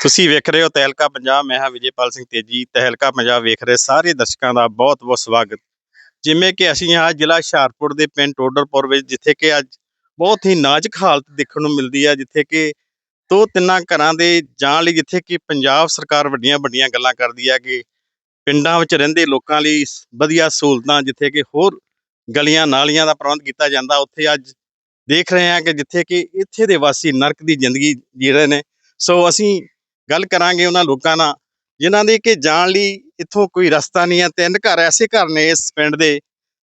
ਤੁਸੀਂ ਵੇਖ ਰਹੇ ਹੋ ਤਹਿਲਕਾ ਪੰਜਾਬ, ਮੈਂ ਹਾਂ ਵਿਜੇਪਾਲ ਸਿੰਘ ਤੇਜੀ। ਤਹਿਲਕਾ ਪੰਜਾਬ ਵੇਖ ਰਹੇ ਸਾਰੇ ਦਰਸ਼ਕਾਂ ਦਾ ਬਹੁਤ-ਬਹੁਤ ਸਵਾਗਤ। ਜਿਵੇਂ ਕਿ ਅਸੀਂ ਹਾਂ ਜ਼ਿਲ੍ਹਾ ਹੁਸ਼ਿਆਰਪੁਰ ਦੇ ਪਿੰਡ ਟੋਡਰਪੁਰ ਵਿੱਚ, ਜਿੱਥੇ ਕਿ ਅੱਜ ਬਹੁਤ ਹੀ ਨਾਜ਼ੁਕ ਹਾਲਤ ਦੇਖਣ ਨੂੰ ਮਿਲਦੀ ਹੈ ਜਿੱਥੇ ਕਿ ਦੋ ਤਿੰਨਾਂ ਘਰਾਂ ਦੇ ਜਾਣ ਲਈ ਜਿੱਥੇ ਕਿ ਪੰਜਾਬ ਸਰਕਾਰ ਵੱਡੀਆਂ-ਵੱਡੀਆਂ ਗੱਲਾਂ ਕਰਦੀ ਹੈ ਕਿ ਪਿੰਡਾਂ ਵਿੱਚ ਰਹਿੰਦੇ ਲੋਕਾਂ ਲਈ ਵਧੀਆ ਸਹੂਲਤਾਂ, ਜਿੱਥੇ ਕਿ ਹੋਰ ਗਲੀਆਂ ਨਾਲੀਆਂ ਦਾ ਪ੍ਰਬੰਧ ਕੀਤਾ ਜਾਂਦਾ, ਉੱਥੇ ਅੱਜ ਦੇਖ ਰਹੇ ਹਾਂ ਕਿ ਜਿੱਥੇ ਕਿ ਇੱਥੇ ਦੇ ਵਾਸੀ ਨਰਕ ਦੀ ਜ਼ਿੰਦਗੀ ਜੀ ਰਹੇ ਨੇ। ਸੋ ਅਸੀਂ ਗੱਲ ਕਰਾਂਗੇ ਉਹਨਾਂ ਲੋਕਾਂ ਨਾਲ, ਜਿਨ੍ਹਾਂ ਦੇ ਕਿ ਜਾਣ ਲਈ ਇੱਥੋਂ ਕੋਈ ਰਸਤਾ ਨਹੀਂ ਹੈ, ਤਿੰਨ ਘਰ ਐਸੇ ਘਰ ਨੇ ਇਸ ਪਿੰਡ ਦੇ,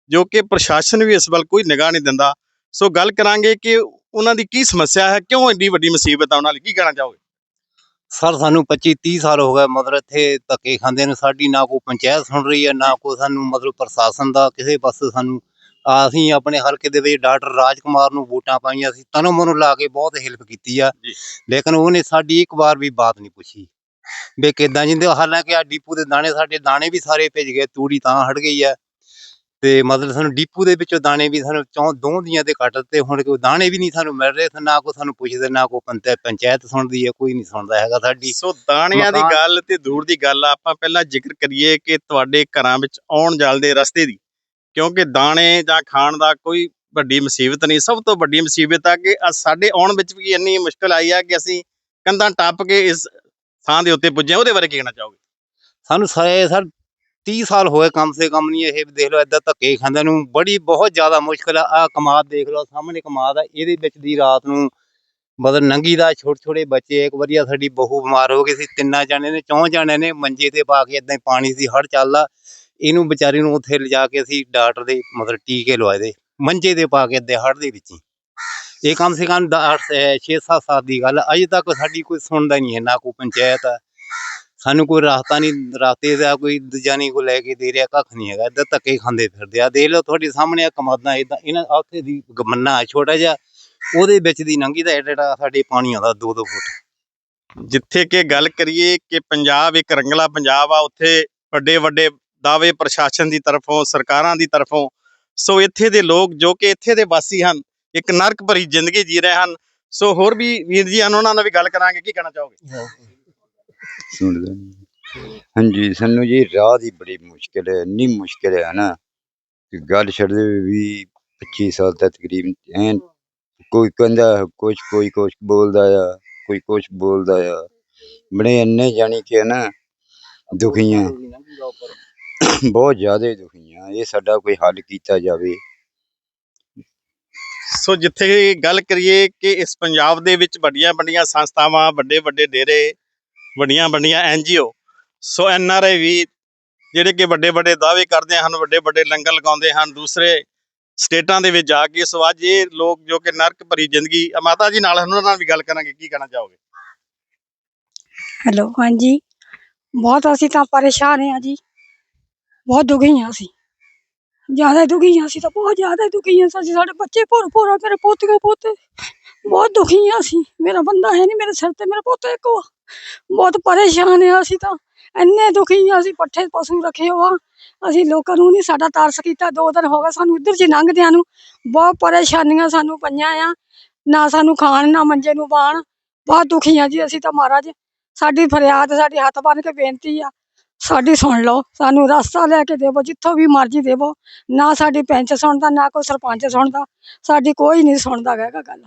ਜੋ ਕਿ ਪ੍ਰਸ਼ਾਸਨ ਵੀ ਇਸ ਵੱਲ ਕੋਈ ਨਿਗਾਹ ਨਹੀਂ ਦਿੰਦਾ। ਸੋ ਗੱਲ ਕਰਾਂਗੇ ਕਿ ਉਹਨਾਂ ਦੀ ਕੀ ਸਮੱਸਿਆ ਹੈ, ਕਿਉਂ ਐਡੀ ਵੱਡੀ ਮੁਸੀਬਤ ਆ ਉਹਨਾਂ ਲਈ, ਕੀ ਕਹਿਣਾ ਚਾਹੋਗੇ? ਸਰ, ਸਾਨੂੰ 25 30 ਸਾਲ ਹੋ ਗਏ ਮਤਲਬ ਇੱਥੇ ਧੱਕੇ ਖਾਂਦੇ ਨੇ, ਸਾਡੀ ਨਾ ਕੋਈ ਪੰਚਾਇਤ ਸੁਣ ਰਹੀ ਹੈ, ਨਾ ਕੋਈ ਸਾਨੂੰ ਮਤਲਬ ਪ੍ਰਸ਼ਾਸਨ ਦਾ, ਕਿਸੇ ਪਾਸੇ ਸਾਨੂੰ ਅਸੀਂ ਆਪਣੇ ਹਲਕੇ ਦੇ ਵਿੱਚ ਡਾਕਟਰ ਰਾਜਕੁਮਾਰ ਨੂੰ ਵੋਟਾਂ ਪਾਈਆਂ ਸੀ ਤਨੋਂ ਮਨੋਂ ਲਾ ਕੇ ਬਹੁਤ ਹੈਲਪ ਕੀਤੀ ਆ। ਜੀ। ਲੇਕਿਨ ਉਹਨੇ ਸਾਡੀ ਇੱਕ ਵਾਰ ਵੀ ਬਾਤ ਨਹੀਂ ਪੁੱਛੀ। ਵੀ ਕਿਦਾਂ ਜਿੰਦੇ ਹਾਲਾਂਕਿ ਆ ਡੀਪੂ ਦੇ ਦਾਣੇ ਸਾਡੇ ਦਾਣੇ ਵੀ ਸਾਰੇ ਭਿੱਜ ਗਏ ਤੂੜੀ ਤਾਂ ਹਟ ਗਈ ਆ। ਤੇ ਮਤਲਬ ਸਾਨੂੰ ਡੀਪੂ ਦੇ ਵਿੱਚੋਂ ਦਾਣੇ ਵੀ ਸਾਨੂੰ ਚੌਂ ਦੋ ਦੀਆਂ ਤੇ ਕੱਟ ਤੇ ਹੁਣ ਕੋਈ ਦਾਣੇ ਵੀ ਨਹੀਂ ਸਾਨੂੰ ਮਿਲ ਰਹੇ ਤੇ ਨਾ ਕੋਈ ਸਾਨੂੰ ਪੁੱਛਦੇ ਨਾ ਕੋਈ ਪੰਚਾਇਤ ਪੰਚਾਇਤ ਸੁਣਦੀ ਹੈ ਕੋਈ ਨਹੀਂ ਸੁਣਦਾ ਹੈਗਾ ਸਾਡੀ। ਸੋ ਦਾਣਿਆਂ ਦੀ ਮਕਾਨ- ਗੱਲ ਤੇ ਦੂਰ ਦੀ ਗੱਲ ਆ ਆਪਾਂ ਪਹਿਲਾਂ ਜ਼ਿਕਰ ਕਰੀਏ ਕਿ ਤੁਹਾਡੇ ਘਰਾਂ ਵਿੱਚ ਆਉਣ ਜਾਣ ਦੇ ਰਸਤੇ ਦੀ ਕਿਉਂਕਿ ਦਾਣੇ ਜਾਂ ਖਾਣ ਦਾ ਕੋਈ ਵੱਡੀ ਮੁਸੀਬਤ ਨਹੀਂ। ਸਭ ਤੋਂ ਵੱਡੀ ਮੁਸੀਬਤ ਆ ਕਿ ਸਾਡੇ ਆਉਣ ਵਿੱਚ ਵੀ ਇੰਨੀ ਮੁਸ਼ਕਲ ਆਈ ਆ ਕਿ ਅਸੀਂ ਕੰਧਾਂ ਟੱਪ ਕੇ ਇਸ ਥਾਂ ਦੇ ਉੱਤੇ ਪੁੱਜੇ ਉਹਦੇ ਬਾਰੇ ਕੀ ਕਹਿਣਾ ਚਾਹੋਗੇ? ਸਾਨੂੰ ਸਾਰੇ ਸਰ 30 ਸਾਲ ਹੋਏ ਕਮ ਸੇ ਕਮ ਨਹੀਂ, ਇਹ ਦੇਖ ਲਓ ਏਦਾਂ ਧੱਕੇ ਖਾਂਦੇ ਨੂੰ। ਬੜੀ, ਬਹੁਤ ਜ਼ਿਆਦਾ ਮੁਸ਼ਕਲ ਆ। ਆਹ ਕਮਾਦ ਦੇਖ ਲਓ, ਸਾਹਮਣੇ ਕਮਾਦ ਆ। ਇਹਦੇ ਵਿੱਚ ਦੀ ਰਾਤ ਨੂੰ ਮਤਲਬ ਨੰਗੀ ਦਾ ਛੋਟੇ ਛੋਟੇ ਬੱਚੇ, ਇੱਕ ਵਾਰੀ ਸਾਡੀ ਬਹੂ ਬਿਮਾਰ ਹੋ ਗਈ ਸੀ। ਤਿੰਨਾਂ ਜਾਣੇ ਨੇ, ਚੌਂ ਜਾਣੇ ਨੇ ਮੰਜੇ ਤੇ ਪਾ ਕੇ ਇਦਾਂ ਹੀ ਪਾਣੀ ਸੀ ਹੜ ਚੱਲਦਾ। ਇਹਨੂੰ ਵਿਚਾਰੀ ਨੂੰ ਉੱਥੇ ਲਿਜਾ ਕੇ ਅਸੀਂ ਡਾਕਟਰ ਦੇ ਮਤਲਬ ਟੀਕੇ ਲਵਾਏ ਦੇ, ਮੰਜੇ ਤੇ ਪਾ ਕੇ ਦਿਹਾੜ ਦੇ ਵਿੱਚ ਹੀ। ਇਹ ਕਮ ਸੇ ਕਮ 6-7 ਸਾਲ ਦੀ ਗੱਲ ਆ। ਅਜੇ ਤੱਕ ਸਾਡੀ ਕੋਈ ਸੁਣਦਾ ਨਹੀਂ ਹੈ, ਨਾ ਕੋਈ ਪੰਚਾਇਤ ਆ। ਸਾਨੂੰ ਕੋਈ ਰਾਸਤਾ ਨਹੀਂ, ਰਾਤੇ ਦਾ ਕੋਈ ਦੂਜਾ ਨਹੀਂ ਕੋਈ ਲੈ ਕੇ ਦੇ ਰਿਹਾ, ਕੱਖ ਨਹੀਂ ਹੈਗਾ ਏਦਾਂ ਧੱਕੇ ਖਾਂਦੇ ਫਿਰਦੇ ਆ। ਦੇਖ ਲਓ ਤੁਹਾਡੇ ਸਾਹਮਣੇ ਆ ਕਮਾਦਾਂ ਇਦਾਂ ਇਹਨਾਂ, ਆਹ ਉੱਥੇ ਦੀ ਗਮੰਨਾ ਛੋਟਾ ਜਿਹਾ, ਉਹਦੇ ਵਿੱਚ ਦੀ ਨੰਗੀ ਦਾ ਏਡਾ ਏਡਾ ਸਾਡੇ ਪਾਣੀ ਆਉਂਦਾ 2-2 ਫੁੱਟ। ਜਿੱਥੇ ਕਿ ਗੱਲ ਕਰੀਏ ਕਿ ਪੰਜਾਬ, ਇੱਕ ਰੰਗਲਾ ਪੰਜਾਬ ਆ, ਉੱਥੇ ਵੱਡੇ ਵੱਡੇ ਦਾਅਵੇ ਪ੍ਰਸ਼ਾਸਨ ਦੀ ਤਰਫੋਂ, ਸਰਕਾਰਾਂ ਦੀ ਤਰਫੋਂ। ਸੋ ਇੱਥੇ ਦੇ ਲੋਕ ਜੋ ਕਿ ਇੱਥੇ ਦੇ ਵਾਸੀ ਹਨ, ਇੱਕ ਨਰਕ ਭਰੀ ਜ਼ਿੰਦਗੀ ਜੀ ਰਹੇ ਹਨ। ਸੋ ਹੋਰ ਵੀ ਵੀਰ ਜੀ ਹਨ ਉਹਨਾਂ ਨਾਲ ਵੀ ਗੱਲ ਕਰਾਂਗੇ, ਕੀ ਕਹਿਣਾ ਚਾਹੋਗੇ? ਹਾਂਜੀ, ਸਾਨੂੰ ਜੀ ਰਾਹ ਦੀ ਬੜੀ ਮੁਸ਼ਕਿਲ ਹੈ, ਇੰਨੀ ਮੁਸ਼ਕਿਲ ਹੈ ਨਾ, ਕਿ ਗੱਲ ਛੱਡਦੇ ਵੀ 25 ਸਾਲ ਤੱਕ ਤਕਰੀਬਨ ਐਨ ਕੋਈ ਕਹਿੰਦਾ ਕੁਛ, ਕੋਈ ਕੁਛ ਬੋਲਦਾ ਆ, ਕੋਈ ਕੁਛ ਬੋਲਦਾ ਆ। ਬੜੇ ਇੰਨੇ ਜਾਣੀ ਕਿ ਨਾ ਦੁਖੀਆਂ ਬਹੁਤ ਜ਼ਿਆਦਾ ਦੁਖੀਆਂ ਇਹ ਸਾਡਾ ਕੋਈ ਹੱਲ ਕੀਤਾ ਜਾਵੇ। ਸੋ ਜਿੱਥੇ ਗੱਲ ਕਰੀਏ ਕਿ ਇਸ ਪੰਜਾਬ ਦੇ ਵਿੱਚ ਵੱਡੀਆਂ ਵੱਡੀਆਂ ਸੰਸਥਾਵਾਂ ਵੱਡੇ ਵੱਡੇ ਡੇਰੇ ਵੱਡੀਆਂ ਵੱਡੀਆਂ ਐਨਜੀਓ ਸੋ ਐਨਆਰਆਈ ਵੀ ਜਿਹੜੇ ਕਿ ਵੱਡੇ ਵੱਡੇ ਦਾਅਵੇ ਕਰਦੇ ਹਨ ਵੱਡੇ ਵੱਡੇ ਲੰਗਰ ਲਗਾਉਂਦੇ ਹਨ ਦੂਸਰੇ ਸਟੇਟਾਂ ਦੇ ਵਿੱਚ ਜਾ ਕੇ। ਸੋ ਅੱਜ ਇਹ ਲੋਕ ਜੋ ਕਿ ਨਰਕ ਭਰੀ ਜ਼ਿੰਦਗੀ ਆ ਮਾਤਾ ਜੀ ਨਾਲ ਉਹਨਾਂ ਨਾਲ ਵੀ ਗੱਲ ਕਰਾਂਗੇ। ਕੀ ਕਹਿਣਾ ਚਾਹੋਗੇ? ਹੈਲੋ ਹਾਂਜੀ। ਬਹੁਤ ਅਸੀਂ ਤਾਂ ਪਰੇਸ਼ਾਨ ਹਾਂ ਜੀ। ਬਹੁਤ ਦੁਖੀ ਹਾਂ ਅਸੀਂ। ਜ਼ਿਆਦਾ ਹੀ ਦੁਖੀ ਹਾਂ ਅਸੀਂ ਤਾਂ, ਬਹੁਤ ਜ਼ਿਆਦਾ ਹੀ ਦੁਖੀ ਹਾਂ ਅਸੀਂ, ਸਾਡੇ ਬੱਚੇ ਭੋਰ ਭੁਰ ਆ ਮੇਰੇ ਪੋਤੀਆਂ ਪੋਤੇ। ਬਹੁਤ ਦੁਖੀ ਹਾਂ ਅਸੀਂ, ਮੇਰਾ ਬੰਦਾ ਹੈ ਨਹੀਂ ਮੇਰੇ ਸਿਰ ਤੇ, ਮੇਰੇ ਪੋਤੇ ਇੱਕ ਬਹੁਤ ਪਰੇਸ਼ਾਨ ਹਾਂ ਅਸੀਂ ਤਾਂ, ਇੰਨੇ ਦੁਖੀ ਹਾਂ ਅਸੀਂ, ਪੱਠੇ ਪਸ਼ੂ ਰੱਖੇ ਹੋਆ। ਅਸੀਂ ਲੋਕਾਂ ਨੂੰ ਨਹੀਂ ਸਾਡਾ ਤਰਸ ਕੀਤਾ, ਦੋ ਦਿਨ ਹੋ ਗਏ ਸਾਨੂੰ ਇੱਧਰ ਜੀ ਲੰਘਦਿਆਂ ਨੂੰ। ਬਹੁਤ ਪਰੇਸ਼ਾਨੀਆਂ ਸਾਨੂੰ ਪਈਆਂ ਆ, ਨਾ ਸਾਨੂੰ ਖਾਣ, ਨਾ ਮੰਜੇ ਨੂੰ ਬਾਣ ਬਹੁਤ ਦੁਖੀ ਹਾਂ ਜੀ ਅਸੀਂ ਤਾਂ ਮਹਾਰਾਜ, ਸਾਡੀ ਫਰਿਆਦ, ਸਾਡੀ ਹੱਥ ਬੰਨ ਕੇ ਬੇਨਤੀ ਆ ਸਾਡੀ ਸੁਣ ਲਓ, ਸਾਨੂੰ ਰਸਤਾ ਲੈ ਕੇ ਦੇਵੋ, ਜਿੱਥੋਂ ਵੀ ਮਰਜ਼ੀ ਦੇਵੋ। ਨਾ ਸਾਡੀ ਪੈਂਚ ਸੁਣਦਾ, ਨਾ ਕੋਈ ਸਰਪੰਚ ਸੁਣਦਾ। ਸਾਡੀ ਕੋਈ ਨਹੀਂ ਸੁਣਦਾ ਹੈਗਾ ਗੱਲ।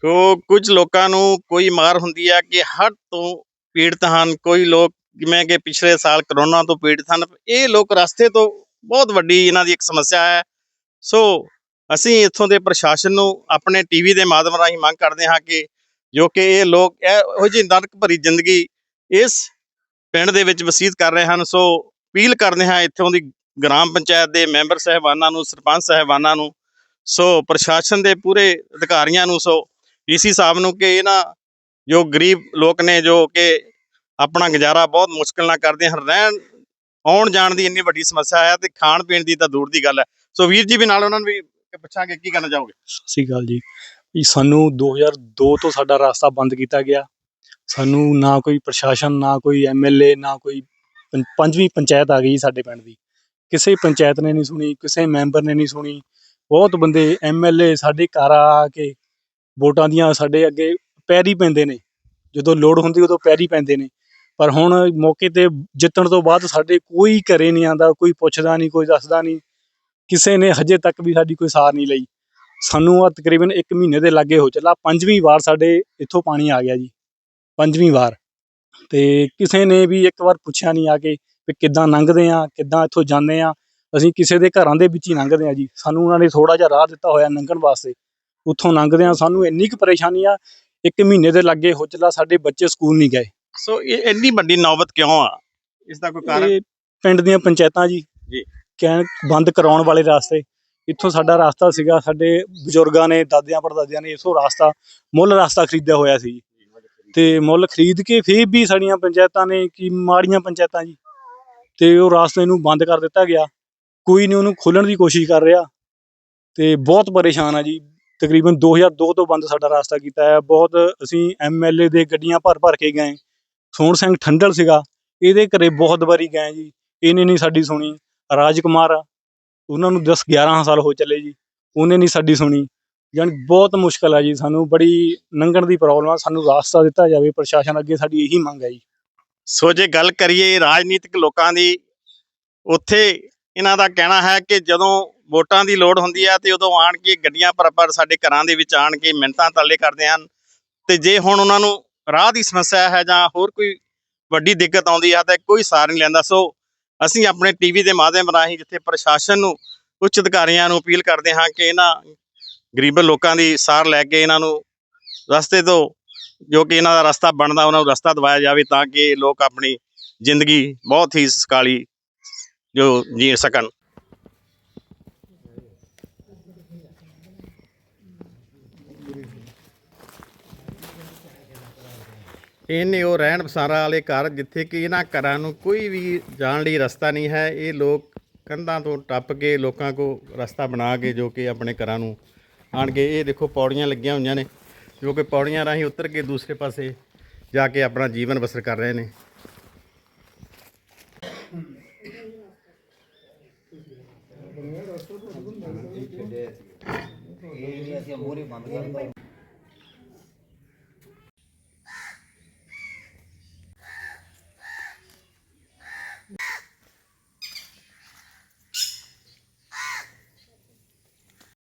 ਸੋ ਕੁਝ ਲੋਕਾਂ ਨੂੰ ਕੋਈ ਮਾਰ ਹੁੰਦੀ ਹੈ ਕਿ ਹੜ ਤੋਂ ਪੀੜਤ ਹਨ। ਕੋਈ ਲੋਕ ਜਿਵੇਂ ਕਿ ਪਿਛਲੇ ਸਾਲ ਕਰੋਨਾ ਤੋਂ ਪੀੜਤ ਹਨ। ਇਹ ਲੋਕ ਰਸਤੇ ਤੋਂ ਬਹੁਤ ਵੱਡੀ ਇਹਨਾਂ ਦੀ ਇੱਕ ਸਮੱਸਿਆ ਹੈ। ਸੋ ਅਸੀਂ ਇੱਥੋਂ ਦੇ ਪ੍ਰਸ਼ਾਸਨ ਨੂੰ ਆਪਣੇ ਟੀਵੀ ਦੇ ਮਾਧਿਅਮ ਰਾਹੀਂ ਮੰਗ ਕਰਦੇ ਹਾਂ ਕਿ ਜੋ ਕਿ ਇਹ ਲੋਕ ਇਹੋ ਜਿਹੀ ਨਰਕ ਭਰੀ ਜ਼ਿੰਦਗੀ ਇਸ ਪਿੰਡ ਦੇ ਵਿੱਚ ਵਸੀਤ ਕਰ ਰਹੇ ਹਨ, ਸੋ ਅਪੀਲ ਕਰਦੇ ਹਾਂ ਇੱਥੋਂ ਦੀ ਗ੍ਰਾਮ ਪੰਚਾਇਤ ਦੇ ਮੈਂਬਰ ਸਹਿਬਾਨਾਂ ਨੂੰ, ਸਰਪੰਚ ਸਹਿਬਾਨਾਂ ਨੂੰ, ਸੋ ਪ੍ਰਸ਼ਾਸਨ ਦੇ ਪੂਰੇ ਅਧਿਕਾਰੀਆਂ ਨੂੰ, ਸੋ ਡੀਸੀ ਸਾਹਿਬ ਨੂੰ ਕਿ ਇਹਨਾਂ ਜੋ ਗਰੀਬ ਲੋਕ ਨੇ, ਜੋ ਕਿ ਆਪਣਾ ਗੁਜ਼ਾਰਾ ਬਹੁਤ ਮੁਸ਼ਕਲ ਨਾਲ ਕਰਦੇ ਹਨ, ਰਹਿਣ ਆਉਣ ਜਾਣ ਦੀ ਇੰਨੀ ਵੱਡੀ ਸਮੱਸਿਆ ਹੈ ਤੇ ਖਾਣ ਪੀਣ ਦੀ ਤਾਂ ਦੂਰ ਦੀ ਗੱਲ ਹੈ। ਸੋ ਵੀਰ ਜੀ ਵੀ ਨਾਲ ਉਹਨਾਂ ਨੂੰ ਵੀ ਪੁੱਛਾਂਗੇ, ਕੀ ਕਹਿਣਾ ਚਾਹੋਗੇ? ਸਤਿ ਸ਼੍ਰੀ ਅਕਾਲ ਜੀ। ਜੀ ਸਾਨੂੰ 2002 ਤੋਂ ਸਾਡਾ ਰਸਤਾ ਬੰਦ ਕੀਤਾ ਗਿਆ। ਸਾਨੂੰ ਨਾ ਕੋਈ ਪ੍ਰਸ਼ਾਸਨ, ਨਾ ਕੋਈ ਐਮਐਲਏ ਨਾ ਕੋਈ ਪੰ- ਪੰਜਵੀਂ ਪੰਚਾਇਤ ਆ ਗਈ ਜੀ ਸਾਡੇ ਪਿੰਡ ਦੀ। ਕਿਸੇ ਪੰਚਾਇਤ ਨੇ ਨਹੀਂ ਸੁਣੀ, ਕਿਸੇ ਮੈਂਬਰ ਨੇ ਨਹੀਂ ਸੁਣੀ। ਬਹੁਤ ਬੰਦੇ ਐਮਐਲਏ ਸਾਡੇ ਘਰ ਆ ਕੇ ਵੋਟਾਂ ਦੀਆਂ ਸਾਡੇ ਅੱਗੇ ਪੈਰੀ ਪੈਂਦੇ ਨੇ। ਜਦੋਂ ਲੋੜ ਹੁੰਦੀ ਉਦੋਂ ਪੈਰੀ ਪੈਂਦੇ ਨੇ। ਪਰ ਹੁਣ ਮੌਕੇ ਤੇ ਜਿੱਤਣ ਤੋਂ ਬਾਅਦ ਸਾਡੇ ਕੋਈ ਘਰੇ ਨਹੀਂ ਆਂਦਾ, ਕੋਈ ਪੁੱਛਦਾ ਨਹੀਂ, ਕੋਈ ਦੱਸਦਾ ਨਹੀਂ। ਕਿਸੇ ਨੇ ਹਜੇ ਤੱਕ ਵੀ ਸਾਡੀ ਕੋਈ ਸਾਰ ਨਹੀਂ ਲਈ। ਸਾਨੂੰ ਆ ਤਕਰੀਬਨ 1 ਮਹੀਨੇ ਦੇ ਲਾਗੇ ਹੋ ਚੱਲਾ। ਪੰਜਵੀਂ ਵਾਰ ਸਾਡੇ ਇੱਥੋਂ ਪਾਣੀ ਆ ਗਿਆ ਜੀ। ਪੰਜਵੀਂ ਵਾਰ। ਤੇ ਕਿਸੇ ਨੇ ਵੀ ਇੱਕ ਵਾਰ ਪੁੱਛਿਆ ਨਹੀਂ ਆ ਕੇ ਵੀ ਕਿੱਦਾਂ ਲੰਘਦੇ ਆ ਕਿੱਦਾਂ ਇੱਥੋਂ ਜਾਂਦੇ ਆ। ਅਸੀਂ ਕਿਸੇ ਦੇ ਘਰਾਂ ਦੇ ਵਿੱਚ ਹੀ ਲੰਘਦੇ ਆ ਜੀ। ਸਾਨੂੰ ਉਹਨਾਂ ਨੇ ਥੋੜਾ ਜਿਹਾ ਰਾਹ ਦਿੱਤਾ ਹੋਇਆ ਲੰਘਣ ਵਾਸਤੇ। ਉੱਥੋਂ ਲੰਘਦੇ ਆ ਸਾਨੂੰ ਇੰਨੀ ਕੁ ਪਰੇਸ਼ਾਨੀ ਆ ਇੱਕ ਮਹੀਨੇ ਦੇ ਲਾਗੇ ਹੋ ਚੱਲਾ ਸਾਡੇ ਬੱਚੇ ਸਕੂਲ ਨਹੀਂ ਗਏ। ਸੋ ਇਹ ਇੰਨੀ ਵੱਡੀ ਨੌਬਤ ਕਿਉਂ ਆ? ਇਸ ਦਾ ਕੋਈ ਕਾਰਨ? ਇਹ ਪਿੰਡ ਦੀਆਂ ਪੰਚਾਇਤਾਂ ਜੀ। ਜੀ। ਕਹਿਣ ਬੰਦ ਕਰਾਉਣ ਵਾਲੇ ਰਾਸਤੇ। ਇੱਥੋਂ ਸਾਡਾ ਰਾਸਤਾ ਸੀਗਾ ਸਾਡੇ ਬਜ਼ੁਰਗਾਂ ਨੇ ਦਾਦਿਆਂ ਪੜਦਾਦਿਆਂ ਨੇ ਇਥੋਂ ਰਾਸਤਾ ਮੁੱਲ ਰਾਸਤਾ ਖਰੀਦਿਆ ਹੋਇਆ ਸੀ ਤੇ ਮੁੱਲ ਖਰੀਦ ਕੇ ਫੇਰ ਵੀ ਸਾਡੀਆਂ ਪੰਚਾਇਤਾਂ ਨੇ ਕੀ ਮਾੜੀਆਂ ਪੰਚਾਇਤਾਂ ਜੀ। ਤੇ ਉਹ ਰਾਸਤੇ ਨੂੰ ਬੰਦ ਕਰ ਦਿੱਤਾ ਗਿਆ। ਕੋਈ ਨਹੀਂ ਉਹਨੂੰ ਖੋਲਣ ਦੀ ਕੋਸ਼ਿਸ਼ ਕਰ ਰਿਹਾ। ਤੇ ਬਹੁਤ ਪਰੇਸ਼ਾਨ ਆ ਜੀ। ਤਕਰੀਬਨ 2002 ਤੋਂ ਬੰਦ ਸਾਡਾ ਰਾਸਤਾ ਕੀਤਾ ਹੈ। ਬਹੁਤ ਅਸੀਂ ਐਮਐਲਏ ਦੇ ਗੱਡੀਆਂ ਭਰ ਭਰ ਕੇ ਗਏ। ਸੋਹਣ ਸਿੰਘ ਠੰਡਲ ਸੀਗਾ। ਇਹਦੇ ਘਰੇ ਬਹੁਤ ਵਾਰੀ ਗਏ ਜੀ। ਇਹਨੇ ਨਹੀਂ ਸਾਡੀ ਸੁਣੀ। ਰਾਜ ਕੁਮਾਰ ਆ, ਉਹਨਾਂ ਨੂੰ 10 11 ਸਾਲ ਹੋ ਚੱਲੇ ਜੀ। ਉਹਨੇ ਨਹੀਂ ਸਾਡੀ ਸੁਣੀ। ਜਾਣੀ ਬਹੁਤ ਮੁਸ਼ਕਲ ਆ ਜੀ, ਸਾਨੂੰ ਬੜੀ ਲੰਘਣ ਦੀ ਪ੍ਰੋਬਲਮ ਆ, ਸਾਨੂੰ ਰਾਸਤਾ ਦਿੱਤਾ ਜਾਵੇ, ਪ੍ਰਸ਼ਾਸਨ ਅੱਗੇ ਸਾਡੀ ਇਹੀ ਮੰਗ ਹੈ ਜੀ। ਸੋ ਜੇ ਗੱਲ ਕਰੀਏ ਰਾਜਨੀਤਿਕ ਲੋਕਾਂ ਦੀ, ਉੱਥੇ ਇਹਨਾਂ ਦਾ ਕਹਿਣਾ ਹੈ ਕਿ ਜਦੋਂ ਵੋਟਾਂ ਦੀ ਲੋੜ ਹੁੰਦੀ ਹੈ ਤੇ ਉਦੋਂ ਆਣ ਕੇ ਗੱਡੀਆਂ ਭਰ ਭਰ ਸਾਡੇ ਘਰਾਂ ਦੇ ਵਿੱਚ ਆਣ ਕੇ ਮਿੰਟਾਂ ਤਾਲੇ ਕਰਦੇ ਹਨ। ਤੇ ਜੇ ਹੁਣ ਉਹਨਾਂ ਨੂੰ ਰਾਹ ਦੀ ਸਮੱਸਿਆ ਹੈ ਜਾਂ ਹੋਰ ਕੋਈ ਵੱਡੀ ਦਿੱਕਤ ਆਉਂਦੀ ਹੈ ਤਾਂ ਕੋਈ ਸਾਰ ਨਹੀਂ ਲੈਂਦਾ। ਸੋ ਅਸੀਂ ਆਪਣੇ ਟੀਵੀ ਦੇ ਮਾਧਿਅਮ ਰਾਹੀਂ ਜਿੱਥੇ ਪ੍ਰਸ਼ਾਸਨ ਨੂੰ ਉੱਚ ਅਧਿਕਾਰੀਆਂ ਨੂੰ ਅਪੀਲ ਕਰਦੇ ਹਾਂ ਕਿ ਇਹਨਾਂ ਗਰੀਬ ਲੋਕਾਂ ਦੀ ਸਾਰ ਲੈ ਕੇ ਇਹਨਾਂ ਨੂੰ ਰਸਤੇ ਤੋਂ ਜੋ ਕਿ ਇਹਨਾਂ ਦਾ ਰਸਤਾ ਬਣਦਾ, ਉਹਨਾਂ ਨੂੰ ਰਸਤਾ ਦਵਾਇਆ ਜਾਵੇ ਤਾਂ ਕਿ ਲੋਕ ਆਪਣੀ ਜ਼ਿੰਦਗੀ ਬਹੁਤ ਹੀ ਸਕਾਲੀ ਜੋ ਜੀ ਸਕਣ। ਇਹਨੇ ਉਹ ਰਹਿਣ ਬਸਾਰਾ ਵਾਲੇ ਘਰ ਜਿੱਥੇ ਕਿ ਇਹਨਾਂ ਘਰਾਂ ਨੂੰ ਕੋਈ ਵੀ ਜਾਣ ਲਈ ਰਸਤਾ ਨਹੀਂ ਹੈ, ਇਹ ਲੋਕ ਕੰਧਾਂ ਤੋਂ ਟੱਪ ਕੇ ਲੋਕਾਂ ਕੋ ਰਸਤਾ ਬਣਾ ਕੇ ਜੋ ਕਿ ਆਪਣੇ ਘਰਾਂ ਨੂੰ ਆਣ ਕੇ ਇਹ ਦੇਖੋ ਪੌੜੀਆਂ ਲੱਗੀਆਂ ਹੋਈਆਂ ਨੇ, ਜੋ ਕਿ ਪੌੜੀਆਂ ਰਾਹੀਂ ਉਤਰ ਕੇ ਦੂਸਰੇ ਪਾਸੇ ਜਾ ਕੇ ਆਪਣਾ ਜੀਵਨ ਬਸਰ ਕਰ ਰਹੇ ਨੇ।